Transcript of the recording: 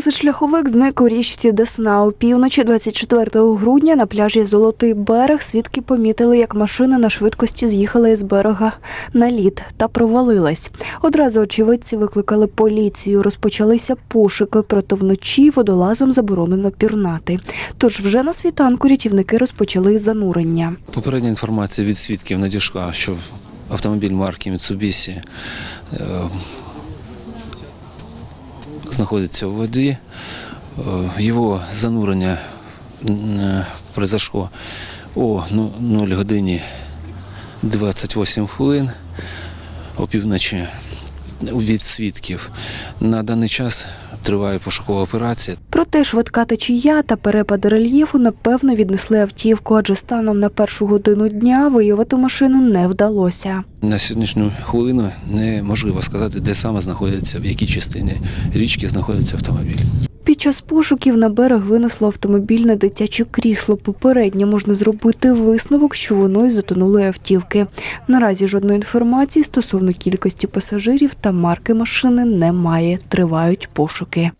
Позашляховик зник у річці Десна. У півночі 24 грудня на пляжі Золотий берег свідки помітили, як машина на швидкості з'їхала із берега на лід та провалилась. Одразу очевидці викликали поліцію. Розпочалися пошуки, проте вночі водолазам заборонено пірнати. Тож вже на світанку рятівники розпочали занурення. Попередня інформація від свідків надійшла, що автомобіль марки е, знаходиться у воді. Е, Його занурення м, произошло о ну- 0 годині 28 хвилин опівночі від свідків. На даний час триває пошукова операція. Проте швидка течія та перепади рельєфу напевно віднесли автівку, адже станом на першу годину дня виявити машину не вдалося. На сьогоднішню хвилину неможливо сказати, де саме знаходиться, в якій частині річки знаходиться автомобіль. Під час пошуків на берег винесло автомобільне дитяче крісло. Попередньо можна зробити висновок, що воно із затонулої автівки. Наразі жодної інформації стосовно кількості пасажирів та марки машини немає. Тривають пошуки.